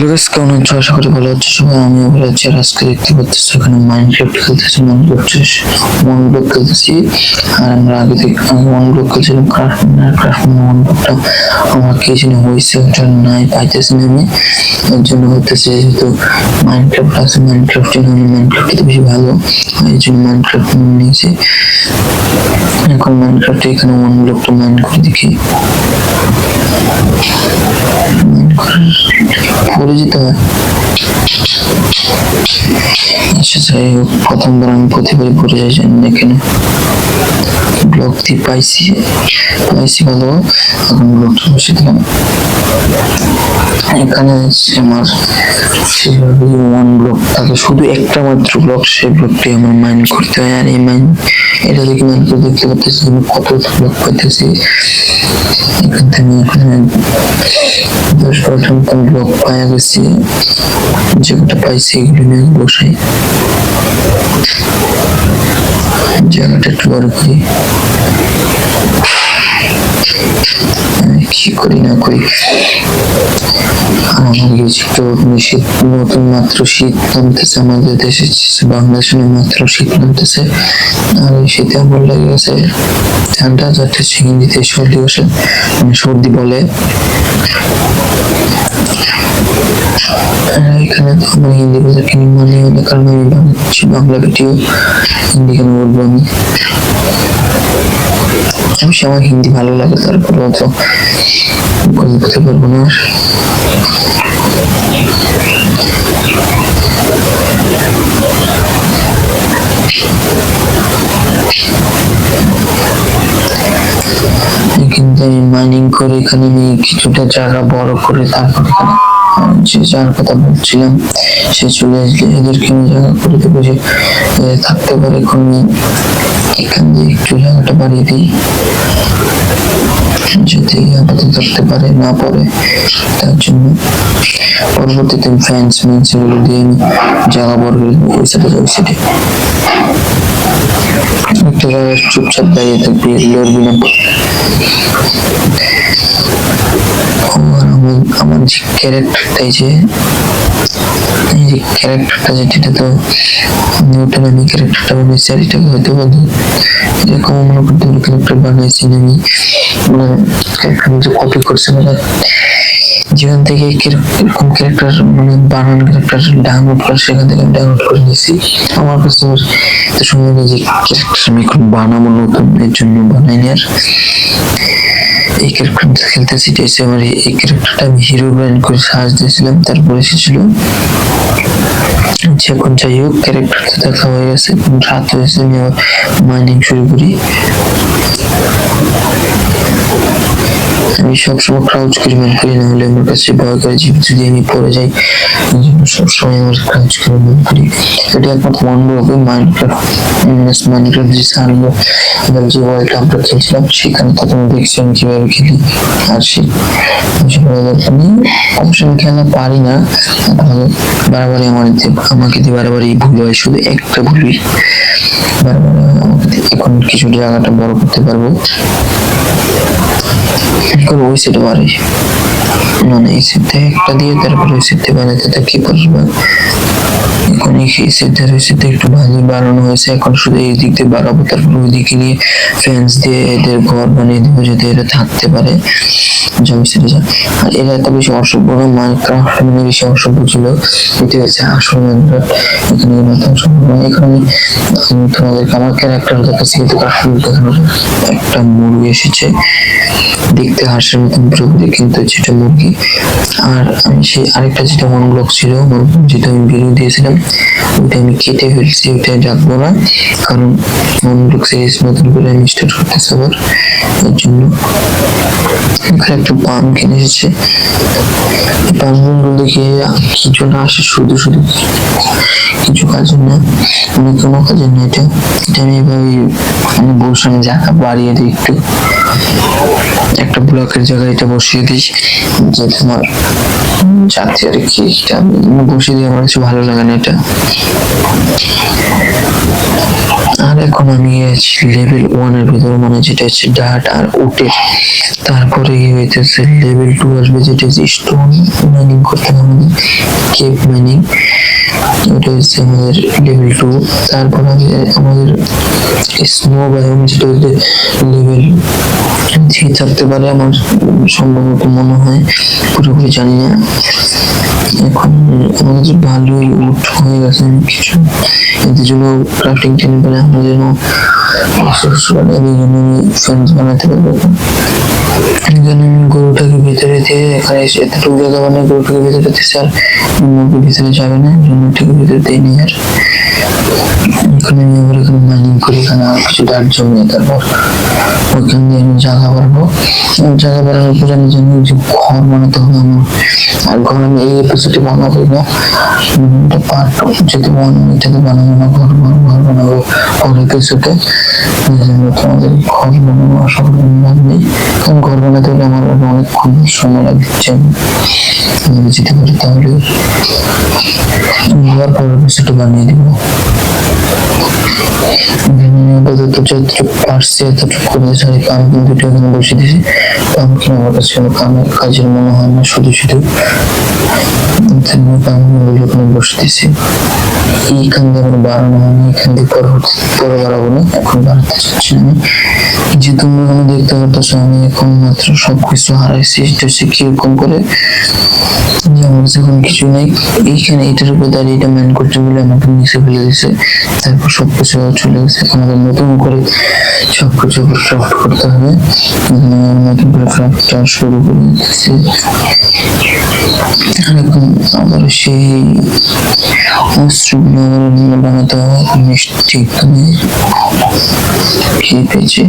Hello guys কেমন আছো? আশা করি ভালো আছো। সবাই আমি ভালো আছি। আর আজকে দেখতে পাচ্ছি এখানে মাইনক্রাফট খেলতেছি মাইনক্রাফট মন ব্লক খেলতেছি। আর আমরা আগে থেকে আমি মন ব্লক খেলছিলাম ক্রাফট ক্রাফট মন ব্লকটা আমার কি জানি হয়েছে ওটা নাই, পাইতেছি না আমি। এর জন্য হতেছে যেহেতু মাইনক্রাফট আছে মাইনক্রাফট আমি মাইনক্রাফট বেশি ভালো। এই জন্য মাইনক্রাফট নিয়েছি। এখন মাইনক্রাফট এখানে মন ব্লকটা মাইন করে দেখি। পরে যেতে হয় আচ্ছা যাই হোক, প্রথমবার আমি প্রতিবারই পড়ে যাই, জানি না পাইছি পাইছি ভালো, এখন বসে দিলাম। এখানে আমার সেভাবে ওয়ান ব্লক থাকে, শুধু একটা মাত্র ব্লক সেই ব্লকটি আমার মাইন্ড করতে হয়, আর এই মাইন্ড এটা থেকে মাইন্ড করে দেখতে পাচ্ছি আমি কত ব্লক পাইতেছি। এখান থেকে এখানে দশ বারোটা ব্লক যেগুলো পাইছি নিয়ে বসাই জায়গাটা একটু বড় করি। কি করি না করি। কিছু তো শীত নতুন মাত্র শীত নামতেছে, আমাদের দেশে বাংলাদেশে মাত্র শীত নামতেছে। আর শীতে আমার লেগে গেছে ঠান্ডা যাতে হিন্দিতে সর্দি বসে। মানে সর্দি বলে। এখানে মানে হিন্দি ভালো লাগে তারপরে তো বলতে পারব না কিন্তু মাইনিং করে এখানে আমি কিছুটা জায়গা বড় করে তারপর এখানে যে যার কথা বলছিলাম, সে চলে আসলে এদেরকে আমি জায়গা করে দেবো যে থাকতে পারে এখন এখান দিয়ে একটু জায়গাটা বাড়িয়ে দিই। যাতে আপাতত থাকতে পারে, না পারে তার জন্য পরবর্তীতে ফ্যান্স ম্যান্স এগুলো দিয়ে আমি জায়গা বড় ওই সাইডে ওই সাইডে একটা জায়গায় চুপচাপ দাঁড়িয়ে থাকবি লড়বি না আমার আমার আমার যে ক্যারেক্টারটাই যে, এই যে ক্যারেক্টারটা যেটা তো নিউটন আমি ক্যারেক্টারটা বানিয়েছি আর এটাকে হয়তো বা এরকম মনে করতে পারি ক্যারেক্টার বানিয়েছি আমি। মানে ক্যারেক্টার কপি করছে মানে যেখান থেকে এরকম ক্যারেক্টার মানে বানান ক্যারেক্টার ডাউনলোড করে সেখান থেকে আমি ডাউনলোড করে নিয়েছি। আমার কাছে তো সময় নেই যে ক্যারেক্টার আমি এখন বানাবো নতুন, এর জন্য বানাইনি আর। এই ক্যারেক্টারটা খেলতে শিখেছি আমার এই- ক্যারেক্টারটা আমি হিরো ব্র্যান্ড করে সাহায্য দিয়েছিলাম, তারপরে এসেছিল যে এখন যাই হোক ক্যারেক্টারটা দেখা হয়ে গেছে রাত হয়েছে, আমি মাইনিং শুরু করি। আমি সবসময় ক্রাউচ করে ম্যান করি, না হলে আমার কাছে ভয় করে জীব যদি আমি পড়ে যাই এই সবসময় আমার ক্রাউচ করে ম্যান করি। এটা একমাত্র মন হবে মাইনক্রাফট মাইনক্রাফট যে সারবো এবার যে ওয়ার্ল্ড আমরা খেলছিলাম, সেখানে তো তুমি দেখছি আমি কীভাবে খেলি। আর সে দরকার নেই আমি খেলা পারি না, তাহলে বারবারই আমার আমাকে দিয়ে বারবারই ভুল হয়, শুধু একটা ভুলই। বারবার আমাকে এখন কিছু জায়গাটা বড় করতে পারব। করে ওই সেটে বাড়ি। মানে এই সেটে একটা দিয়ে তারপরে ওই সেটে বানাতে কি করবে? এখন এই ওই সেটে একটু ভালো বাড়ানো হয়েছে। এখন শুধু এই দিক দিয়ে বাড়াবো তারপর ওই দিকে নিয়ে দিয়ে এদের ঘর বানিয়ে দেবো যাতে এরা থাকতে পারে। জমি সেটে আর এরা এত বেশি অসভ্য না মানে বেশি অসভ্য ছিল। এটি হচ্ছে আসল এখানে তো অসভ্য এখানে আমার ক্যারেক্টার কাশ্মীর দেখানোর একটা মুরগি এসেছে। দেখতে হাঁসের মতন পুরোপুরি কিন্তু মুরগি। আর আমি সেই আরেকটা যেটা মন ব্লক ছিল যেটা আমি দিয়েছিলাম ওইটা আমি কেটে ফেলছি ওইটা রাখব না। কারণ মন ব্লক সিরিজ নতুন করে আমি স্টার্ট করতেছি আবার। এর জন্য এখানে একটা পাম কিনে এসেছে পামগুলো দেখে কিছু না আসে শুধু শুধু কিছু কাজের না। মানে কোনো কাজের না এটা। এটা আমি এভাবে মানে বসে আমি জায়গা বাড়িয়ে দিই একটু। একটা ব্লকের জায়গায় এটা বসিয়ে দিই যে তোমার যাতে আর কি, এটা বসিয়ে দিই, আমার কাছে ভালো লাগে না এটা। আর এখন আমি লেভেল ভিতরে মানে যেটা হচ্ছে ডাট আর উটের তারপরে কি হইতেছে লেভেল টু আসবে, যেটা হচ্ছে স্টোন মাইনিং করতে হবে আমাদের হয়েছে আমাদের লেভেল টু তারপর আগে আমাদের স্নো বায়োম যেটা হচ্ছে লেভেল থ্রি থাকতে পারে আমার সম্ভবত মনে হয়, পুরোপুরি জানি না। এখন আমাদের ভালোই উঠ হয়ে গেছে কিছু। এদের জন্য ক্রাফটিং আমরা যেন আমি গরুটাকে ভিতরে মানে গরুটাকে আর ভিতরে যাবে না এটাকে ভিতরে দিয়ে নি আর এখানে আমি আবার মাইনিং করি এখানে কিছু ডাট জমিয়ে তারপর ওইখান দিয়ে আমি জায়গা বাড়বো জায়গা বাড়ানোর পরে আমি জানি যে ঘর বানাতে হবে আমার। আর ঘর আমি এই এপিসোডে বানাবো না। পার্ট যদি মন এটাতে বানাবো না, ঘর ঘর ঘর বানাবো। পর এপিসোডে তোমাদের ঘর বানাবো আশা করি লাগবে কারণ ঘর বানাতে হলে আমার অনেকক্ষণ সময় লাগছে। যেতে পারি তাহলে ঘর পর এপিসোডে বানিয়ে দিব যে এখানে দেখতে পারতেছো আমি এখন মাত্র সবকিছু হারাইছি এটা হচ্ছে কীরকম করে কাছে নেই এইখানে এটার উপর দাঁড়িয়ে এটা ম্যান করতে বলে আমাকে নিচে ফেলে দিয়েছে। তারপর সবকিছু চলে গেছে। আমাদের নতুন করে সবকিছু ক্রাফট করতে হবে। নতুন করে ক্রাফটটা শুরু করে দিচ্ছি এখন আবার সেই অস্ত্রগুলো আবার বানাতে হবে। মিষ্টি পেয়েছি?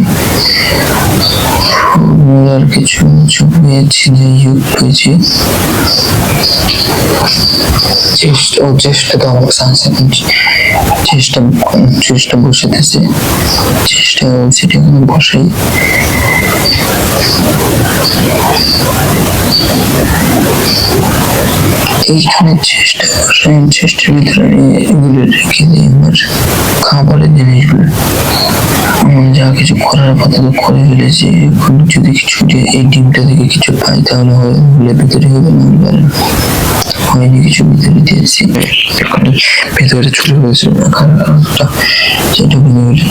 আর কিছু কিছু পেয়েছি যাই হোক পেয়েছি চেষ্টা, ও চেষ্টা তো আমার আছে চেষ্টা চেষ্টা বসেতেছে চেষ্টা সেটা বসাই। এইখানে চেষ্টা বসাই চেষ্টার ভিতরে এগুলো রেখে দিই, আমার খাবারের জিনিসগুলো। যা কিছু করার কথা করে ফেলেছি, এখন যদি কিছু যে- এই ডিমটা থেকে কিছু পাই তাহলে হয় হলে ভিতরে হবে না হলে পারে না। হয়নি কিছু ভিতরে দিয়েছি এখন ভেতরে চলে গেছে খারাপটা সেটা ভেঙে গেছে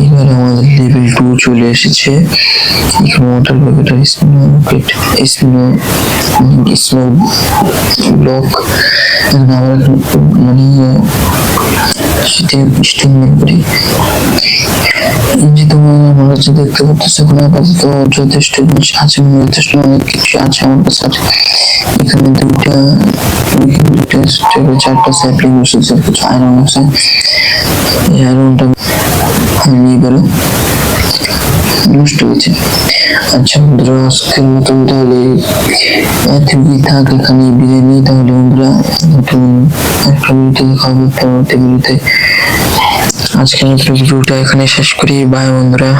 এবার আমাদের লেভেল টু চলে এসেছে এখানে water packet snow packet snow snow block এখানে আমরা এখন মানে শীতে স্টিম করি এই যে তোমার আমার কাছে দেখতে পাচ্ছ এখন আপাতত যথেষ্ট জিনিস আছে, যথেষ্ট অনেক কিছু আছে আমার কাছে। এখানে দুইটা দুইটা স্টেপে চারটা স্যাপলিং বসেছে কিছু আয়রন আছে। এই আয়রনটা হয়নি এবারে নষ্ট হয়েছে। আচ্ছা বন্ধুরা, আজকের মতন তাহলে এতটুকুই থাক, এখানে বিদায় নিই। তাহলে বন্ধুরা একটা ভিডিওতে দেখা পরবর্তী ভিডিওতে আজকের ভিডিওটা এখানে শেষ করি। বাই বন্ধুরা।